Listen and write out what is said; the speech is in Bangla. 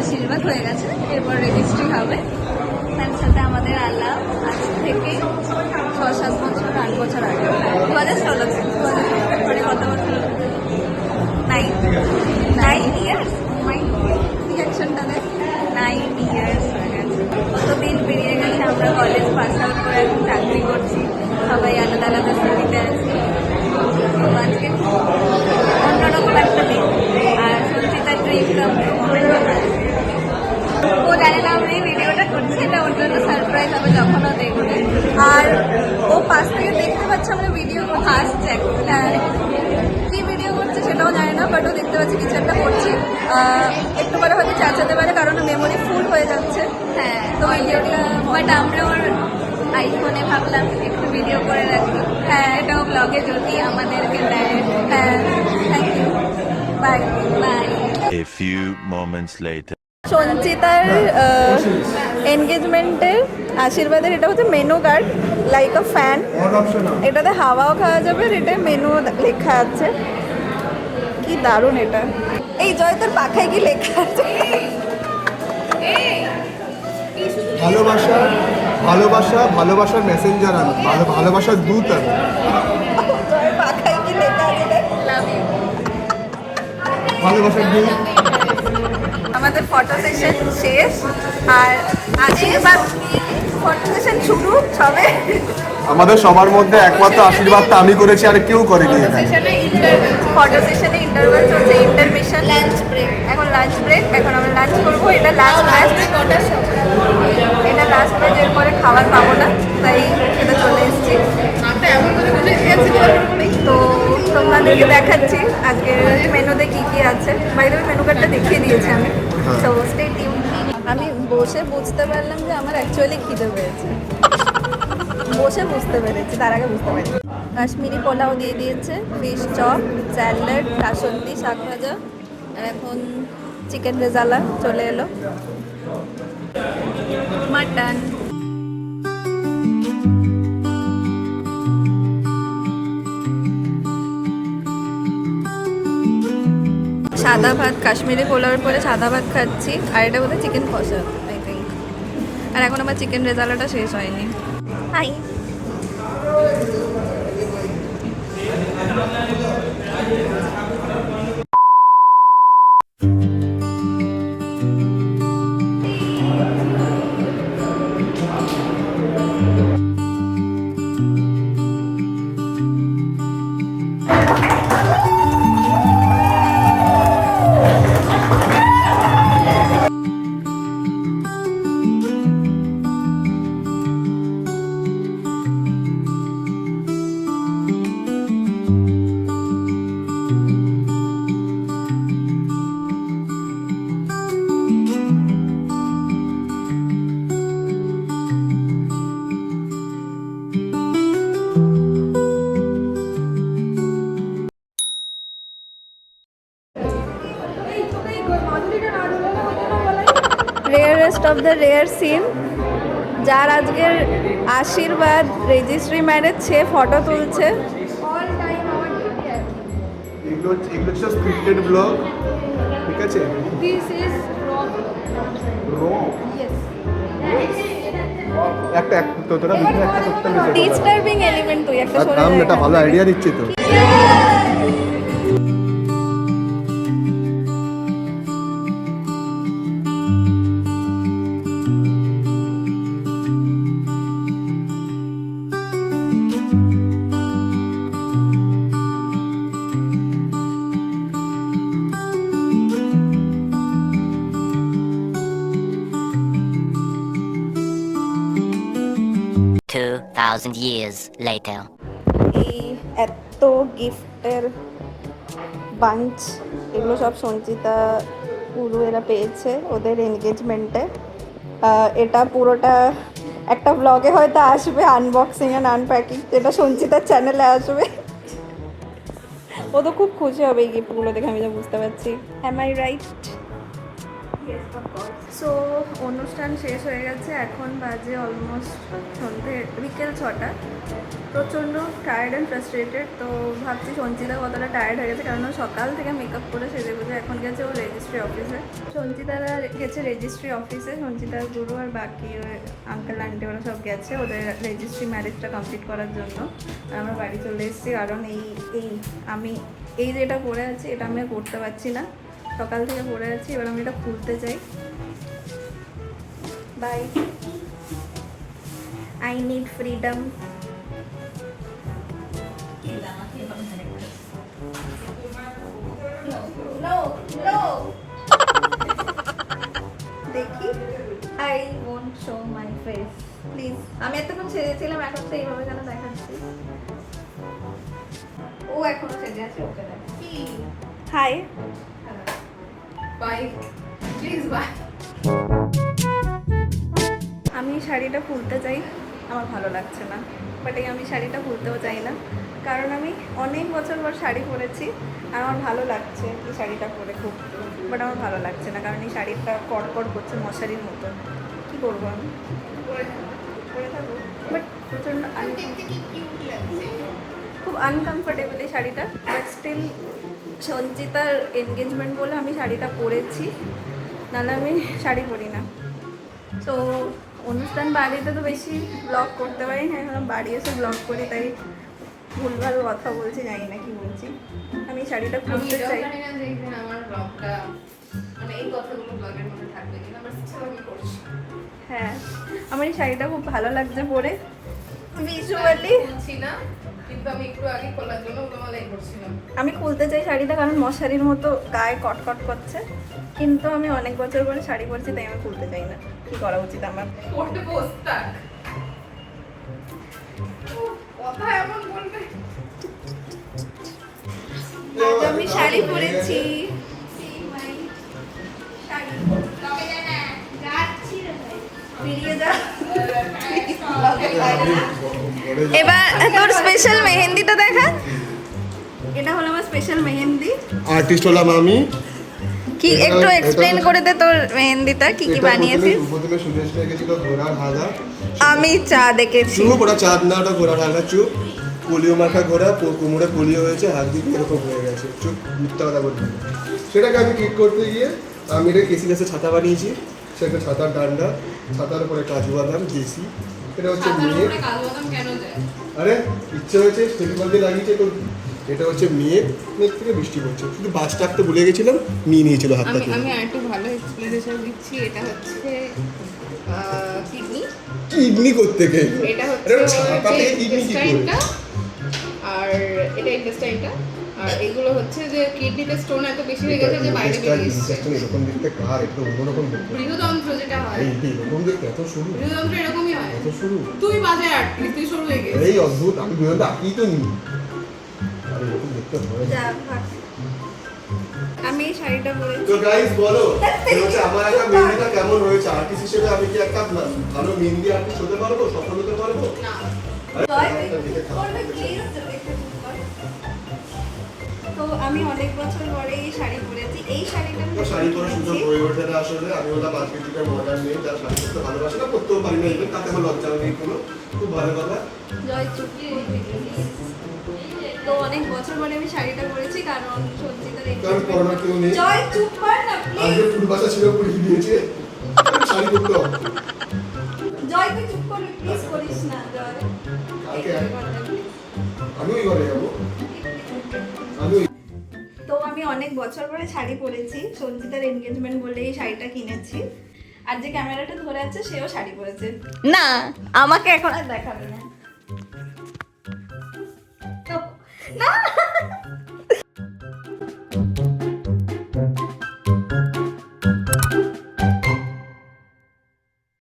আশীর্বাদ হয়ে গেছে, এরপর রেজিস্ট্রি হবে। তার সাথে আমাদের আল্লাহ আজ থেকে ছ সাত বছর, আট বছর আগে। দু হাজার ষোলো দু হাজার মানে কত বছর? নাইন নাইন ইয়ার্স মাইন রিয়াকশনটা দেয় নাইন ইয়ার্স কতদিন পেরিয়ে গেছে, আমরা কলেজ পাস আউট করে এখন চাকরি করছি। সবাই আলাদা আলাদা ছুটিতে আছি। আজকে অন্যরকম একটা দিন। আর সত্যি তার ড্রিম কাম ও আমি এই ভিডিওটা করছি এটা ওর জন্য সারপ্রাইজ হবে যখন ও দেখবে। আর ও পাশ থেকে দেখতে পাচ্ছে আমরা ভিডিও হাসছে actually। কি ভিডিও করছে সেটাও জানে না বাট ও দেখতে পাচ্ছে কিছু একটা করছি। একটু পরে হয়তো চাচাতে পারে কারণ মেমোরি ফুল হয়ে যাচ্ছে। হ্যাঁ তো ভিডিওটা বাট আমরা ওর আইফোনে ভাবলাম একটু ভিডিও করে রাখি। হ্যাঁ এটাও ব্লগে যদি আমাদেরকে দেয়। হ্যাঁ thank you bye bye A few moments later. সঞ্চিতার এনগেজমেন্টের আশীর্বাদের এটা হচ্ছে menu card like a fan এটাতে হাওয়াও খাওয়া যাবে এটা মেনু লেখা আছে। কি দারুণ এটা। এই জয় তোর পাখায় কি লেখা আছে? ভালোবাসা ভালোবাসা ভালোবাসার মেসেঞ্জার আমি। ভালো ভালোবাসার দূত আমি। পাখায় কি লেখা আছে? দেখ। ভালোবাসার দূত। আমাদের ফটো সেশন শেষ। আর আশীর্বাদ ফটো সেশন শুরু হবে আমাদের সবার মধ্যে একমাত্র আশীর্বাদটা আমি করেছি আর কেউ করেনি এখানে। ফটো সেশনে ইন্টারভেল চলছে ইন্টারমিশন লাঞ্চ ব্রেক এখন লাঞ্চ ব্রেক এখন আমরা লাঞ্চ করব। এটা লাস্ট ব্যাচ এটা লাস্ট ব্যাচ এরপরে খাবার পাবো না তাই এটা চলে এসেছি। তো তোমাদেরকে দেখাচ্ছি আজকে মেনুতে কি কি আছে। বাইরে মেনু কার্ডটা দেখিয়ে দিয়েছি আমি। তো স্টে আমি বসে বুঝতে পারলাম যে আমার অ্যাকচুয়ালি খিদে পেয়েছে। বসে বুঝতে পেরেছি, তার আগে বুঝতে পারিনি কাশ্মীরি পোলাও দিয়ে দিয়েছে ফিশ চপ স্যালাড কাসন্দি শাক ভাজা, আর এখন চিকেন রেজালা চলে এলো। মাটন সাদা ভাত, কাশ্মীরি পোলাওয়ের পরে সাদা ভাত খাচ্ছি, আর এটা বোধহয় চিকেন কষা আই থিঙ্ক আর এখন আমার চিকেন রেজালাটা শেষ হয়নি। Hi rarest of the rare scene যার আজকের আশীর্বাদ রেজিস্ট্রি ম্যারেজ সে ফটো তুলছে। ঠিক আছে? This is raw. র Yes. একটা তো তোরা দুটো একটা করতে ডিস্টার্বিং এলিমেন্ট তুই একটা সরে নাম এটা ভালো আইডিয়া দিচ্ছি তো। Two thousand years later. এই এত গিফটের বাঞ্চ এগুলো সব সঞ্চিতা পুরো এরা পেয়েছে ওদের এনগেজমেন্টে এটা পুরোটা একটা ব্লগে হয়তো আসবে আনবক্সিং অ্যান্ড আনপ্যাকিং যেটা সঞ্চিতার চ্যানেলে আসবে। ও তো খুব খুশি হবে এই গিফটগুলো দেখে, আমি যা বুঝতে পারছি। হ্যাম আই রাইট সো অনুষ্ঠান শেষ হয়ে গেছে, এখন বাজে অলমোস্ট সন্ধ্যে বিকেল ছটা। প্রচণ্ড টায়ার্ড অ্যান্ড ফ্রাস্ট্রেটেড তো ভাবছি সঞ্চিতা কতটা টায়ার্ড হয়ে গেছে কারণ সকাল থেকে মেকআপ করে সেজে বুঝে এখন গেছে ও রেজিস্ট্রি অফিসে সঞ্চিতারা গেছে রেজিস্ট্রি অফিসে সঞ্চিতার গুরু আর বাকি আঙ্কেল আন্টি ওরা সব গেছে, ওদের রেজিস্ট্রি ম্যারেজটা কমপ্লিট করার জন্য। আমরা বাড়ি চলে এসেছি, কারণ এই এই, আমি, এই যেটা করে আছি, এটা আমি করতে পারছি না। সকাল থেকে পরে আছি, এবার আমি এটা খুলতে চাই। বাই আই নিড ফ্রিডম দেখি। I won't show my face please আমি এতক্ষণ সেজেছিলাম এখন তো এইভাবে কেন দেখাচ্ছি? ও এখনও সেজে আছে, ওকে দেখ। হাই বাই প্লিজ বাই আমি শাড়িটা খুলতে চাই আমার ভালো লাগছে না। বাট এই আমি শাড়িটা খুলতেও চাই না। কারণ আমি অনেক বছর পর শাড়ি পরেছি আর আমার ভালো লাগছে এই শাড়িটা পরে খুব। বাট আমার ভালো লাগছে না কারণ এই শাড়িটা কড়কড় করছে মশারির মতো কী করব আমি? পরে থাকব। বাট প্রচণ্ড খুব আনকমফোর্টেবল এই শাড়িটা বাট স্টিল সঞ্চিতার এনগেজমেন্ট বলে আমি শাড়িটা পরেছি। নাহলে আমি শাড়ি পরি না। তো অনুষ্ঠান বাড়িতে তো বেশি ব্লগ করতে পারি না এখন বাড়ি এসে ব্লগ করি তাই ভুলভাল কথা বলছি জানি না কি বলছি। আমি শাড়িটা খুলতে চাই। আমার ব্লগটা মানে এই কথাগুলো ব্লগের মধ্যে থাকবে কিনা বাট আমি করছি। হ্যাঁ আমার এই শাড়িটা খুব ভালো লাগছে পরে। ভিজুয়ালি না। আমি একটু আগে খোলার জন্য ওগুলো করছিলাম। আমি খুলতে চাই শাড়িটা কারণ মশারির মতো গায়ে কটকট করছে। কিন্তু আমি অনেক বছর পরে শাড়ি পরছি তাই আমি খুলতে চাই না। কি করা উচিত আমার? পড়তে কথা এমন বলবে। আমি শাড়ি পরেছি। বেরিয়ে যা। এবার তোর স্পেশাল মেহেন্দিটা দেখা। এটা হলো আমার স্পেশাল মেহেন্দি। আর্টিস্ট হলাম আমি। কি একটু এক্সপ্লেন করে দে তোর মেহেন্দিটা কি কি বানিয়েছিস? প্রথমে- প্রথমে রেখেছিল ঘোড়ার হাদা। আমি চা দেখেছি। চুপ ওটা চাঁদ না ওটা ঘোড়ার চুপ। পোলিও মাখা ঘোড়া কোমরে পোলিও হয়েছে হাত দিকে এরকম হয়ে গেছে। চুপ মিথ্যা কথা বলবি না। সেটাকে আমি ঠিক করতে গিয়ে আমি এটা কেসি গাছে ছাতা বানিয়েছি সেটা ছাতার ডান্ডা। ছাতার উপরে কাজু বাদাম দেশি। এটা হচ্ছে মেয়ে। আরে ইচ্ছে হয়েছে দিয়ে লাগিয়েছে তো। এটা হচ্ছে মেয়ে। মেঘ থেকে বৃষ্টি পড়ছে। শুধু বাস টাকতে ভুলে গেছিলাম নিয়ে নিয়েছিল হাতটা আমি আমি আরেকটু ভালো এক্সপ্লেনেশন দিচ্ছি। এটা হচ্ছে কিডনি। কিডনি করতে গিয়ে। এটা হচ্ছে এটা ছাতা থেকে কিডনি কি করে? আর এটা ইন্টেস্টাইনটা আর এগুলো হচ্ছে যে কিডনিতে স্টোন এত বেশি হয়ে গেছে যে বাইরে বেরিয়ে এসছে। এরকম দেখতে কার একটু অন্যরকম বৃহদন্ত্র যেটা হয়। এই এই এরকম দেখতে এত সরু বৃহদন্ত্র এরকমই হয়। এত সরু তুই বাজে আটকিস তুই শুরু হয়ে গেছিস। এই অদ্ভুত আমি বিরোধী আঁকি তো নি। আরে এরকম দেখতে হয়। আমি এই শাড়িটা পরেছি তো গাইস বলো হচ্ছে আমার একটা মেহেন্দিটা কেমন হয়েছে আর্টিস্ট হিসেবে আমি কি একটা ভালো মেহেন্দি আর্টিস্ট হতে পারব সফল হতে পারব? না। তো আমি অনেক বছর পরে এই শাড়ি পরেছি। এই শাড়িটা আমি শাড়ি পরার সুযোগ হয়ে ওঠে না আসলে আমি হলাম আজকের যুগের মডার্ন মেয়ে যারা শাড়ি পরতে ভালোবাসে। না পরতেও পারি না even তাতে আমার লজ্জা নেই কোনো। খুব ভালো কথা। জয় তো অনেক বছর পরে আমি শাড়িটা পরেছি কারণ সঞ্চিতার এই- কারণ করোনা কেউ নেই। জয় চুপ কর না প্লিজ ফুল বাসা ছিল পুড়িয়ে দিয়েছে। শাড়ি পরতে হবে। জয় তুই চুপ করবি প্লিজ করিস না জয়। আমি ওই ঘরে যাব। বছর পরে শাড়ি পরেছি। সঞ্চিতার এনগেজমেন্ট বলে এই শাড়িটা কিনেছি। আর যে ক্যামেরাটা ধরে আছে সেও শাড়ি পরেছে। না আমাকে এখন আর দেখাবে না। না